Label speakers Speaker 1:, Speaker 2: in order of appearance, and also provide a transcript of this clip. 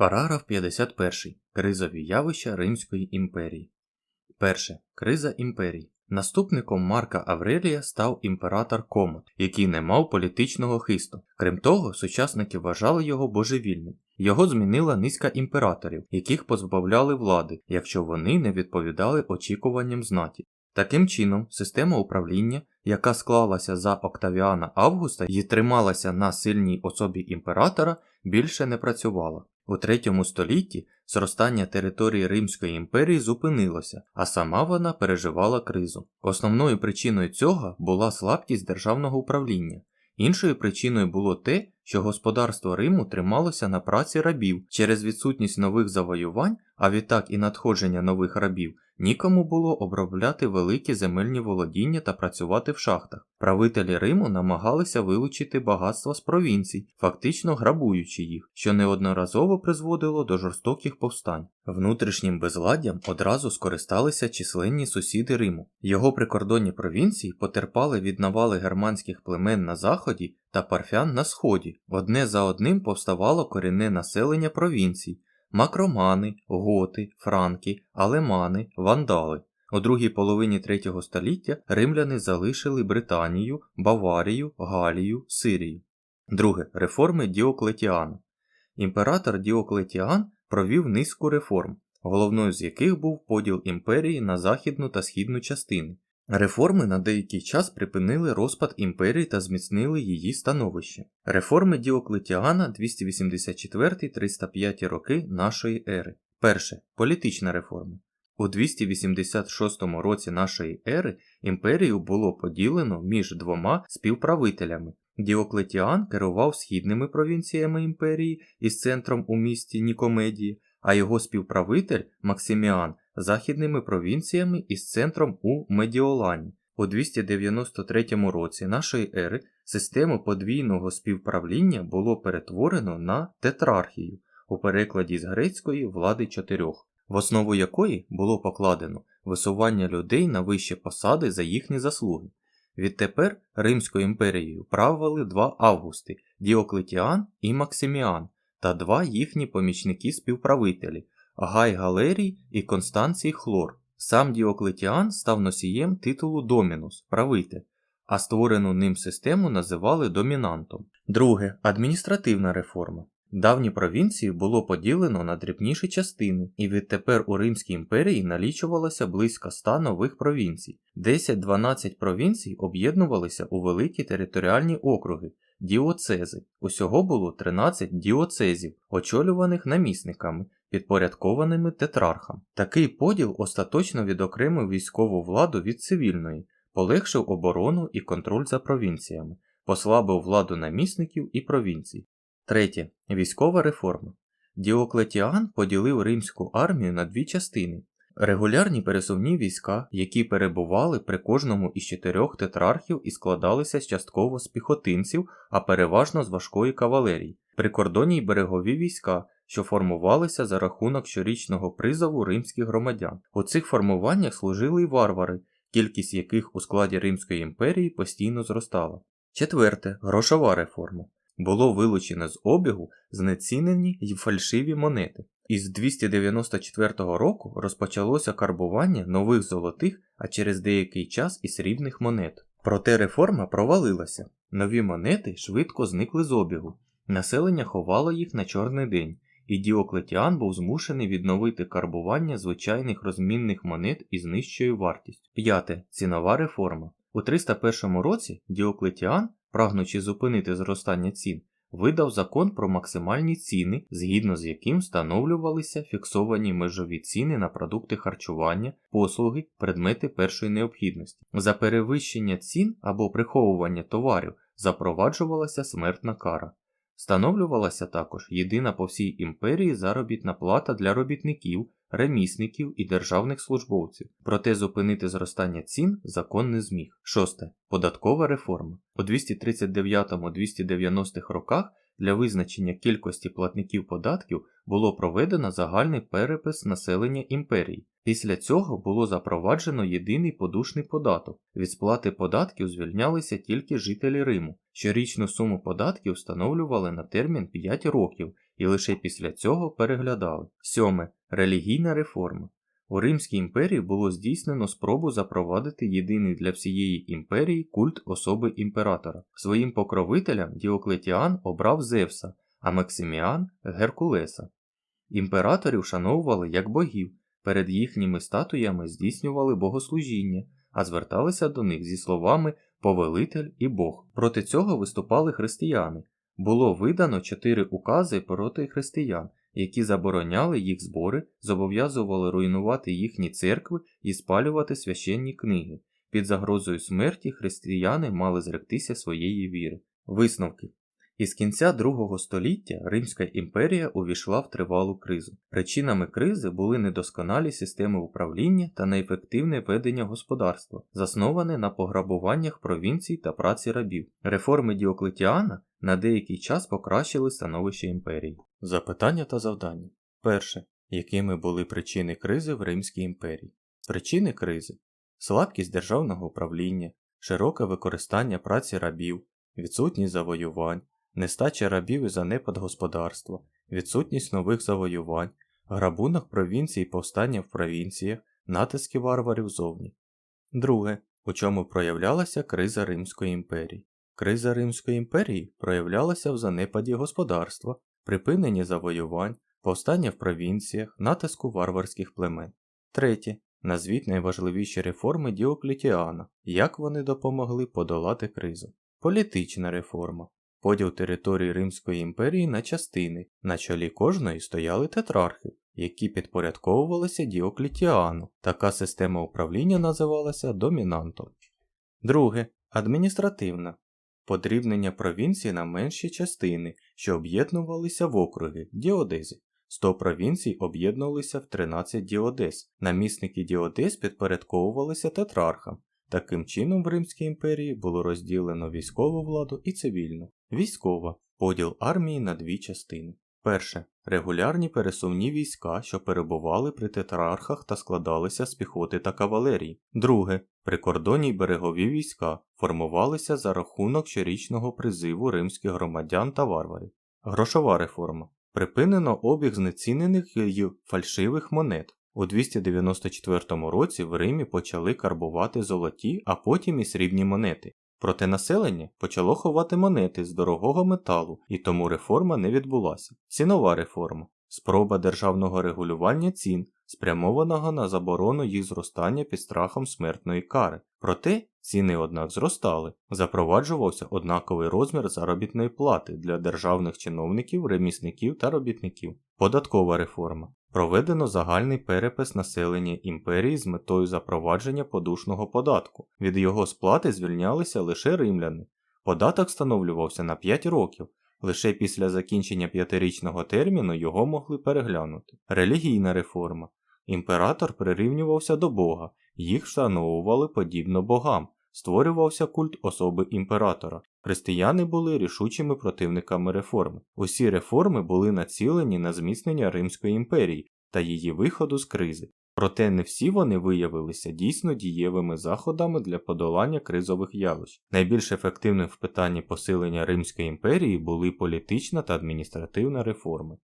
Speaker 1: Параграф 51. Кризові явища Римської імперії. Перше. Криза імперії. Наступником Марка Аврелія став імператор Комот, який не мав політичного хисту. Крім того, сучасники вважали його божевільним. Його змінила низка імператорів, яких позбавляли влади, якщо вони не відповідали очікуванням знаті. Таким чином, система управління, яка склалася за Октавіана Августа і трималася на сильній особі імператора, більше не працювала. У третьому столітті зростання території Римської імперії зупинилося, а сама вона переживала кризу. Основною причиною цього була слабкість державного управління. Іншою причиною було те, що господарство Риму трималося на праці рабів через відсутність нових завоювань, а відтак і надходження нових рабів, нікому було обробляти великі земельні володіння та працювати в шахтах. Правителі Риму намагалися вилучити багатства з провінцій, фактично грабуючи їх, що неодноразово призводило до жорстоких повстань. Внутрішнім безладдям одразу скористалися численні сусіди Риму. Його прикордонні провінції потерпали від навали германських племен на заході та парфян на сході. Одне за одним повставало корінне населення провінцій макромани, готи, франки, алемани, вандали. У другій половині третього століття римляни залишили Британію, Баварію, Галію, Сирію. Друге реформи Діоклетіана. Імператор Діоклетіан провів низку реформ, головною з яких був поділ імперії на західну та східну частини. Реформи на деякий час припинили розпад імперії та зміцнили її становище. Реформи Діоклетіана 284-305 роки нашої ери. Перше. Політична реформа. У 286 році нашої ери імперію було поділено між двома співправителями. Діоклетіан керував східними провінціями імперії із центром у місті Нікомедії, а його співправитель Максиміан західними провінціями із центром у Медіолані. У 293 році нашої ери систему подвійного співправління було перетворено на тетрархію у перекладі з грецької влади чотирьох, в основу якої було покладено висування людей на вищі посади за їхні заслуги. Відтепер Римською імперією правили два августи Діоклетіан і Максиміан та два їхні помічники-співправителі Гай Галерій і Констанцій Хлор. Сам Діоклетіан став носієм титулу Домінус правитель, а створену ним систему називали домінантом. Друге адміністративна реформа. Давні провінції було поділено на дрібніші частини, і відтепер у Римській імперії налічувалося близько ста нових провінцій. 10-12 провінцій об'єднувалися у великі територіальні округи діоцези. Усього було 13 діоцезів, очолюваних намісниками, підпорядкованими тетрархам. Такий поділ остаточно відокремив військову владу від цивільної, полегшив оборону і контроль за провінціями, послабив владу намісників і провінцій. Третє. Військова реформа. Діоклетіан поділив римську армію на дві частини. Регулярні пересувні війська, які перебували при кожному із чотирьох тетрархів і складалися частково з піхотинців, а переважно з важкої кавалерії, прикордонні й берегові війська, що формувалися за рахунок щорічного призову римських громадян. У цих формуваннях служили й варвари, кількість яких у складі Римської імперії постійно зростала. Четверте грошова реформа. Було вилучено з обігу знецінені й фальшиві монети. Із 294 року розпочалося карбування нових золотих, а через деякий час і срібних монет. Проте реформа провалилася. Нові монети швидко зникли з обігу. Населення ховало їх на чорний день, і Діоклетіан був змушений відновити карбування звичайних розмінних монет із нижчою вартістю. П'яте цінова реформа. У 301 році Діоклетіан, прагнучи зупинити зростання цін, видав закон про максимальні ціни, згідно з яким встановлювалися фіксовані межові ціни на продукти харчування, послуги, предмети першої необхідності. За перевищення цін або приховування товарів запроваджувалася смертна кара. Встановлювалася також єдина по всій імперії заробітна плата для робітників, ремісників і державних службовців, проте зупинити зростання цін закон не зміг. Шосте. Податкова реформа. У 239-290 роках для визначення кількості платників податків було проведено загальний перепис населення імперії. Після цього було запроваджено єдиний подушний податок. Від сплати податків звільнялися тільки жителі Риму. Щорічну суму податків встановлювали на термін 5 років і лише після цього переглядали. Сьоме. Релігійна реформа. У Римській імперії було здійснено спробу запровадити єдиний для всієї імперії культ особи імператора. Своїм покровителям Діоклетіан обрав Зевса, а Максиміан Геркулеса. Імператорів шановували як богів, перед їхніми статуями здійснювали богослужіння, а зверталися до них зі словами повелитель і Бог. Проти цього виступали християни. Було видано чотири укази проти християн, які забороняли їх збори, зобов'язували руйнувати їхні церкви і спалювати священні книги. Під загрозою смерті християни мали зректися своєї віри. Висновки із кінця другого століття Римська імперія увійшла в тривалу кризу. Причинами кризи були недосконалі системи управління та неефективне ведення господарства, засноване на пограбуваннях провінцій та праці рабів. Реформи Діоклетіана на деякий час покращили становище імперії. Запитання та завдання. Перше. Якими були причини кризи в Римській імперії? Причини кризи слабкість державного управління, широке використання праці рабів, відсутність завоювань, нестача рабів і занепад господарства, відсутність нових завоювань, грабунок провінцій і повстання в провінціях, натиски варварів зовні. Друге. У чому проявлялася криза Римської імперії? Криза Римської імперії проявлялася в занепаді господарства, припиненні завоювань, повстання в провінціях, натиску варварських племен. Третє. Назвіть найважливіші реформи Діоклетіана, як вони допомогли подолати кризу. Політична реформа. Поділ території Римської імперії на частини, на чолі кожної стояли тетрархи, які підпорядковувалися Діоклетіану. Така система управління називалася домінантом. Друге. Адміністративна. Подрібнення провінцій на менші частини, що об'єднувалися в округи діодези. 100 провінцій об'єднувалися в 13 діодез. Намісники діодез підпорядковувалися тетрархам. Таким чином в Римській імперії було розділено військову владу і цивільну. Військова поділ армії на дві частини. Перше регулярні пересувні війська, що перебували при тетрархах та складалися з піхоти та кавалерії. Друге прикордонні берегові війська формувалися за рахунок щорічного призиву римських громадян та варварів. Грошова реформа. Припинено обіг знецінених й фальшивих монет. У 294 році в Римі почали карбувати золоті, а потім і срібні монети. Проте населення почало ховати монети з дорогого металу, і тому реформа не відбулася. Цінова реформа спроба державного регулювання цін, спрямованого на заборону їх зростання під страхом смертної кари. Проте ціни, однак, зростали. Запроваджувався однаковий розмір заробітної плати для державних чиновників, ремісників та робітників. Податкова реформа. Проведено загальний перепис населення імперії з метою запровадження подушного податку. Від його сплати звільнялися лише римляни. Податок встановлювався на 5 років. Лише після закінчення п'ятирічного терміну його могли переглянути. Релігійна реформа. Імператор прирівнювався до Бога, їх вшановували подібно богам, створювався культ особи імператора. Християни були рішучими противниками реформи. Усі реформи були націлені на зміцнення Римської імперії та її виходу з кризи. Проте не всі вони виявилися дійсно дієвими заходами для подолання кризових явищ. Найбільш ефективним в питанні посилення Римської імперії були політична та адміністративна реформи.